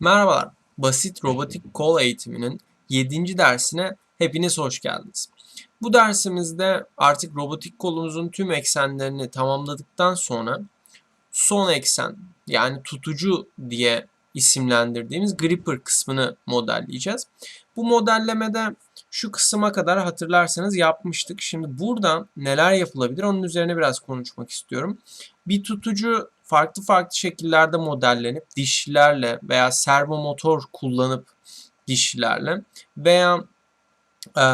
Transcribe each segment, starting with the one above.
Merhabalar, Basit Robotik Kol eğitiminin 7. dersine hepiniz hoş geldiniz. Bu dersimizde artık robotik kolumuzun tüm eksenlerini tamamladıktan sonra son eksen yani tutucu diye isimlendirdiğimiz gripper kısmını modelleyeceğiz. Bu modellemede şu kısma kadar hatırlarsanız yapmıştık. Şimdi burada neler yapılabilir onun üzerine biraz konuşmak istiyorum. Bir tutucu farklı farklı şekillerde modellenip dişlilerle veya servo motor kullanıp dişlilerle veya e,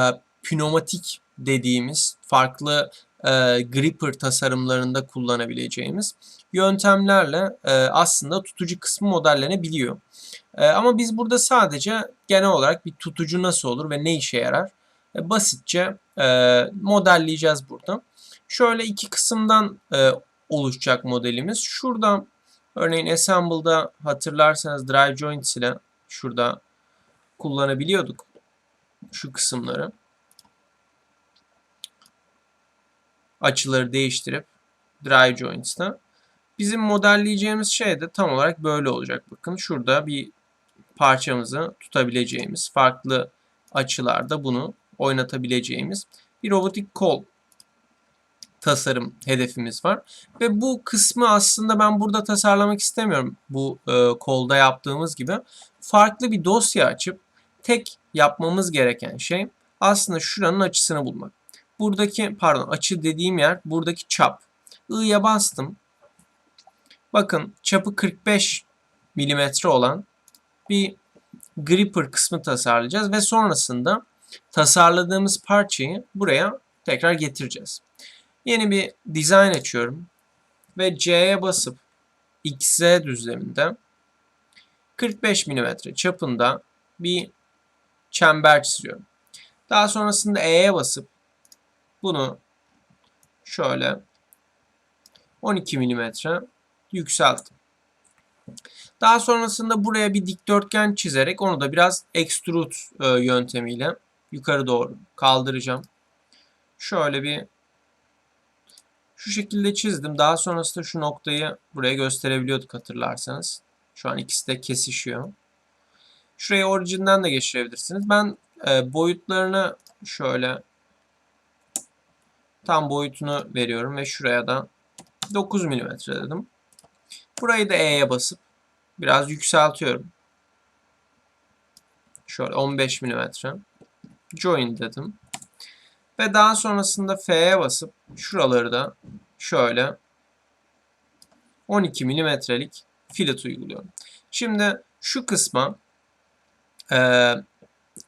pneumatik dediğimiz farklı e, gripper tasarımlarında kullanabileceğimiz yöntemlerle e, aslında tutucu kısmı modellenebiliyor. E, ama biz burada sadece genel olarak bir tutucu nasıl olur ve ne işe yarar e, basitçe e, modelleyeceğiz burada. Şöyle iki kısımdan e, oluşacak modelimiz. Şurada örneğin Assemble'da hatırlarsanız drive joints ile şurada kullanabiliyorduk şu kısımları. Açıları değiştirip drive joints'ta. Bizim modelleyeceğimiz şey de tam olarak böyle olacak. Bakın şurada bir parçamızı tutabileceğimiz, farklı açılarda bunu oynatabileceğimiz bir robotik kol tasarım hedefimiz var. Ve bu kısmı aslında ben burada tasarlamak istemiyorum. Bu e, kolda yaptığımız gibi. Farklı bir dosya açıp tek yapmamız gereken şey aslında şuranın açısını bulmak. Buradaki pardon açı dediğim yer buradaki çap. I'ya bastım. Bakın çapı 45 milimetre olan bir gripper kısmı tasarlayacağız ve sonrasında tasarladığımız parçayı buraya tekrar getireceğiz. Yeni bir design açıyorum ve C'ye basıp XZ düzleminde 45 mm çapında bir çember çiziyorum. Daha sonrasında E'ye basıp bunu şöyle 12 mm yükselttim. Daha sonrasında buraya bir dikdörtgen çizerek onu da biraz extrude e, yöntemiyle yukarı doğru kaldıracağım. Şöyle bir şu şekilde çizdim. Daha sonrasında şu noktayı buraya gösterebiliyorduk hatırlarsanız. Şu an ikisi de kesişiyor. Şuraya orijinden de geçirebilirsiniz. Ben e, boyutlarını şöyle tam boyutunu veriyorum ve şuraya da 9 mm dedim. Burayı da E'ye basıp biraz yükseltiyorum. Şöyle 15 mm. Join dedim. Ve daha sonrasında F'ye basıp şuraları da şöyle 12 milimetrelik filet uyguluyorum. Şimdi şu kısma e,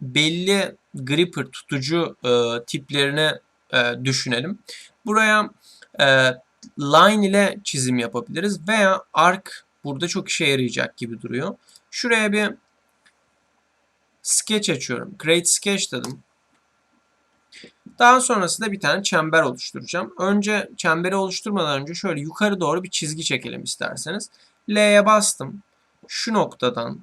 belli gripper tutucu e, tiplerini e, düşünelim. Buraya e, line ile çizim yapabiliriz veya arc burada çok işe yarayacak gibi duruyor. Şuraya bir sketch açıyorum. Create sketch dedim. Daha sonrasında bir tane çember oluşturacağım. Önce çemberi oluşturmadan önce şöyle yukarı doğru bir çizgi çekelim isterseniz. L'ye bastım. Şu noktadan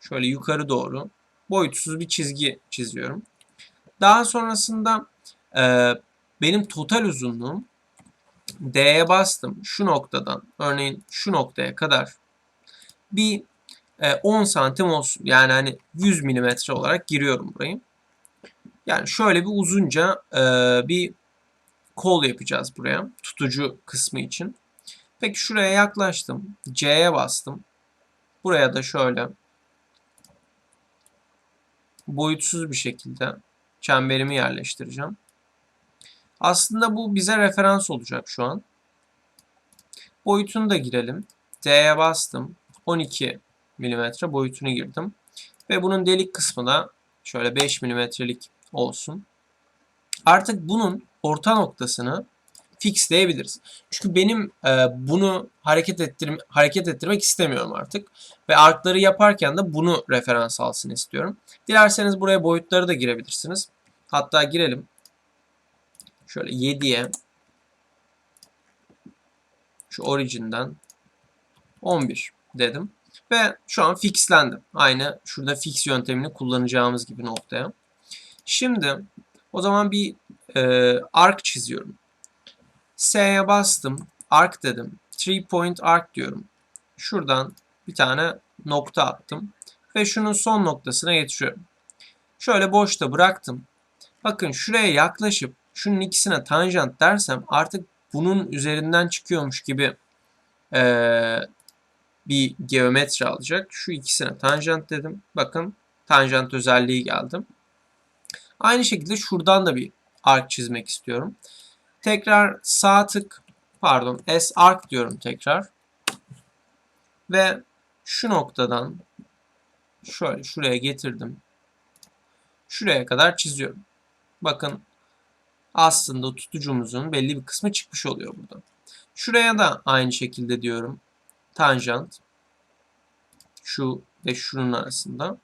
şöyle yukarı doğru boyutsuz bir çizgi çiziyorum. Daha sonrasında e, benim total uzunluğum D'ye bastım. Şu noktadan örneğin şu noktaya kadar bir e, 10 santim olsun. Yani hani 100 milimetre olarak giriyorum burayı. Yani şöyle bir uzunca e, bir kol yapacağız buraya. Tutucu kısmı için. Peki şuraya yaklaştım. C'ye bastım. Buraya da şöyle boyutsuz bir şekilde çemberimi yerleştireceğim. Aslında bu bize referans olacak şu an. Boyutunu da girelim. D'ye bastım. 12 mm boyutunu girdim. Ve bunun delik kısmı da şöyle 5 mm'lik olsun. Artık bunun orta noktasını fixleyebiliriz. Çünkü benim e, bunu hareket ettir hareket ettirmek istemiyorum artık ve artları yaparken de bunu referans alsın istiyorum. Dilerseniz buraya boyutları da girebilirsiniz. Hatta girelim. Şöyle 7'ye şu originden 11 dedim. Ve şu an fixlendi. Aynı şurada fix yöntemini kullanacağımız gibi noktaya. Şimdi o zaman bir e, arc çiziyorum. S'ye bastım. Arc dedim. Three point arc diyorum. Şuradan bir tane nokta attım. Ve şunun son noktasına getiriyorum. Şöyle boşta bıraktım. Bakın şuraya yaklaşıp şunun ikisine tanjant dersem artık bunun üzerinden çıkıyormuş gibi ee, bir geometri alacak. Şu ikisine tanjant dedim. Bakın tanjant özelliği geldi. Aynı şekilde şuradan da bir arc çizmek istiyorum. Tekrar sağ tık pardon S arc diyorum tekrar. Ve şu noktadan şöyle şuraya getirdim. Şuraya kadar çiziyorum. Bakın aslında tutucumuzun belli bir kısmı çıkmış oluyor burada. Şuraya da aynı şekilde diyorum. Tanjant. Şu ve şunun arasında.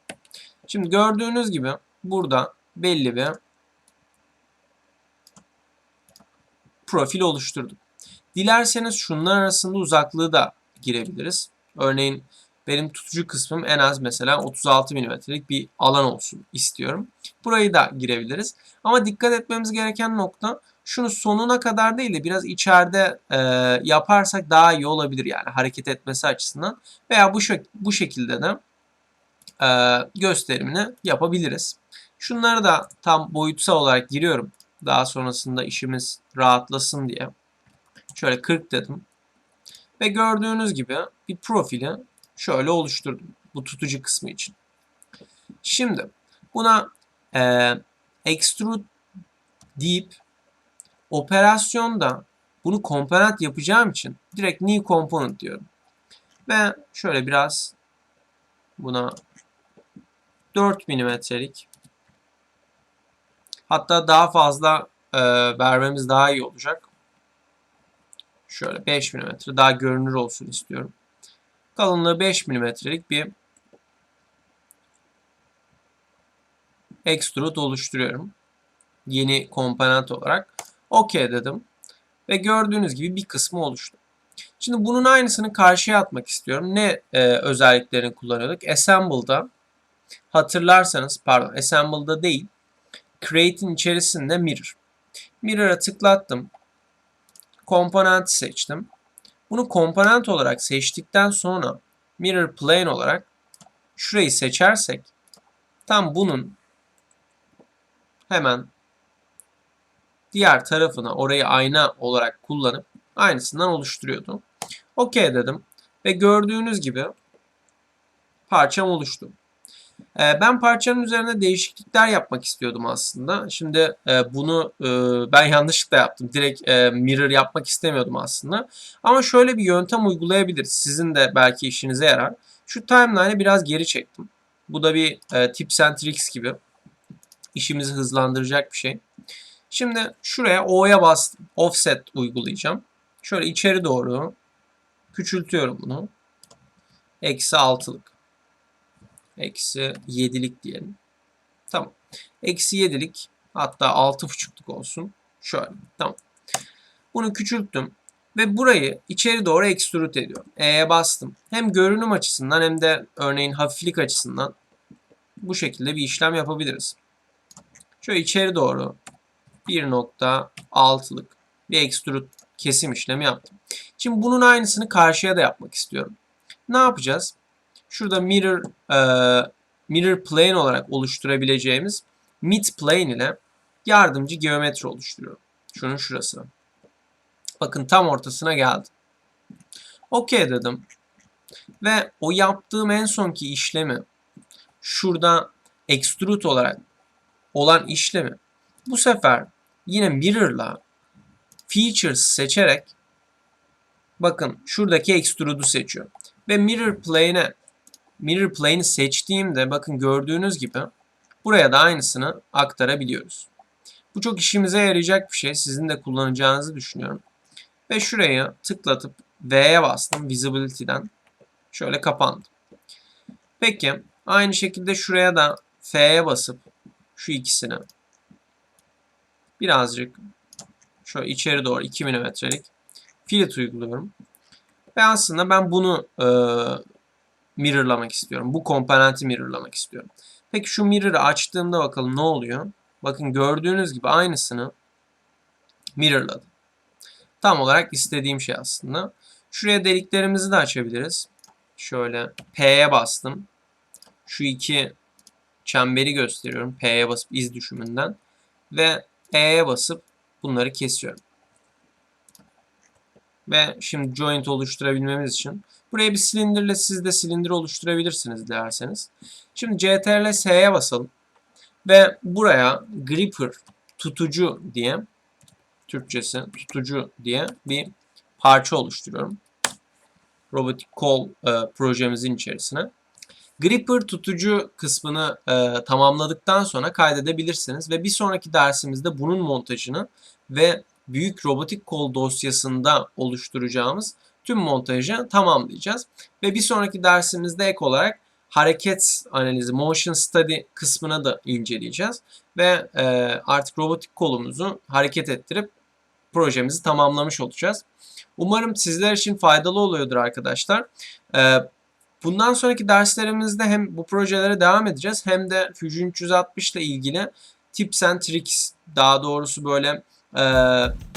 Şimdi gördüğünüz gibi burada belli bir profil oluşturduk. Dilerseniz şunlar arasında uzaklığı da girebiliriz. Örneğin benim tutucu kısmım en az mesela 36 milimetrelik bir alan olsun istiyorum. Burayı da girebiliriz. Ama dikkat etmemiz gereken nokta şunu sonuna kadar değil de biraz içeride e, yaparsak daha iyi olabilir yani hareket etmesi açısından. Veya bu, şek bu şekilde de e, gösterimini yapabiliriz. Şunları da tam boyutsal olarak giriyorum. Daha sonrasında işimiz rahatlasın diye. Şöyle 40 dedim. Ve gördüğünüz gibi bir profili şöyle oluşturdum. Bu tutucu kısmı için. Şimdi buna e, extrude deyip operasyonda bunu komponent yapacağım için direkt new component diyorum. Ve şöyle biraz buna 4 milimetrelik hatta daha fazla e, vermemiz daha iyi olacak. Şöyle 5 mm daha görünür olsun istiyorum. Kalınlığı 5 mm'lik bir extrude oluşturuyorum. Yeni komponent olarak. OK dedim. Ve gördüğünüz gibi bir kısmı oluştu. Şimdi bunun aynısını karşıya atmak istiyorum. Ne e, özelliklerini kullanıyorduk? Assemble'da hatırlarsanız pardon Assemble'da değil Create'in içerisinde Mirror. Mirror'a tıklattım. Komponent seçtim. Bunu komponent olarak seçtikten sonra Mirror Plane olarak şurayı seçersek tam bunun hemen diğer tarafını orayı ayna olarak kullanıp aynısından oluşturuyordu. OK dedim ve gördüğünüz gibi parçam oluştu. Ee, ben parçanın üzerine değişiklikler yapmak istiyordum aslında. Şimdi e, bunu e, ben yanlışlıkla yaptım. Direkt e, mirror yapmak istemiyordum aslında. Ama şöyle bir yöntem uygulayabiliriz. Sizin de belki işinize yarar. Şu timeline'ı biraz geri çektim. Bu da bir tips and tricks gibi. işimizi hızlandıracak bir şey. Şimdi şuraya O'ya bastım. Offset uygulayacağım. Şöyle içeri doğru küçültüyorum bunu. Eksi altılık. Eksi 7'lik diyelim. Tamam. Eksi 7'lik hatta 6.5'luk olsun. Şöyle. Tamam. Bunu küçülttüm. Ve burayı içeri doğru extrude ediyorum. E'ye bastım. Hem görünüm açısından hem de örneğin hafiflik açısından bu şekilde bir işlem yapabiliriz. Şöyle içeri doğru 1.6'lık bir extrude kesim işlemi yaptım. Şimdi bunun aynısını karşıya da yapmak istiyorum. Ne yapacağız? Şurada mirror e, mirror plane olarak oluşturabileceğimiz mid plane ile yardımcı geometri oluşturuyorum. Şunun şurası. Bakın tam ortasına geldi. OK dedim. Ve o yaptığım en sonki işlemi şurada extrude olarak olan işlemi bu sefer yine mirror'la features seçerek bakın şuradaki extrude'u seçiyor. Ve mirror plane'e mirror plane'i seçtiğimde bakın gördüğünüz gibi buraya da aynısını aktarabiliyoruz. Bu çok işimize yarayacak bir şey. Sizin de kullanacağınızı düşünüyorum. Ve şuraya tıklatıp V'ye bastım Visibility'den. Şöyle kapandı. Peki aynı şekilde şuraya da F'ye basıp şu ikisini birazcık şöyle içeri doğru 2 milimetrelik filet uyguluyorum. Ve aslında ben bunu e, mirrorlamak istiyorum. Bu komponenti mirrorlamak istiyorum. Peki şu mirror'ı açtığımda bakalım ne oluyor? Bakın gördüğünüz gibi aynısını mirrorladı. Tam olarak istediğim şey aslında. Şuraya deliklerimizi de açabiliriz. Şöyle P'ye bastım. şu iki çemberi gösteriyorum. P'ye basıp iz düşümünden ve E'ye basıp bunları kesiyorum. Ve şimdi joint oluşturabilmemiz için buraya bir silindirle siz de silindir oluşturabilirsiniz dilerseniz. Şimdi CTRL S'ye basalım. Ve buraya gripper tutucu diye Türkçesi tutucu diye bir parça oluşturuyorum. Robotic Call e, projemizin içerisine. Gripper tutucu kısmını e, tamamladıktan sonra kaydedebilirsiniz ve bir sonraki dersimizde bunun montajını ve büyük robotik kol dosyasında oluşturacağımız tüm montajı tamamlayacağız. Ve bir sonraki dersimizde ek olarak hareket analizi, motion study kısmına da inceleyeceğiz. Ve e, artık robotik kolumuzu hareket ettirip projemizi tamamlamış olacağız. Umarım sizler için faydalı oluyordur arkadaşlar. E, bundan sonraki derslerimizde hem bu projelere devam edeceğiz hem de Fusion 360 ile ilgili tips and tricks daha doğrusu böyle e,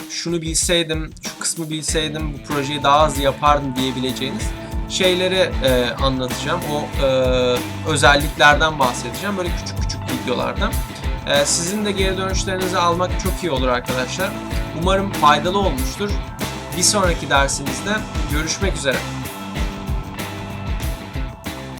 şunu bilseydim, şu kısmı bilseydim bu projeyi daha hızlı yapardım diyebileceğiniz şeyleri e, anlatacağım. O e, özelliklerden bahsedeceğim. Böyle küçük küçük videolarda. E, sizin de geri dönüşlerinizi almak çok iyi olur arkadaşlar. Umarım faydalı olmuştur. Bir sonraki dersimizde görüşmek üzere.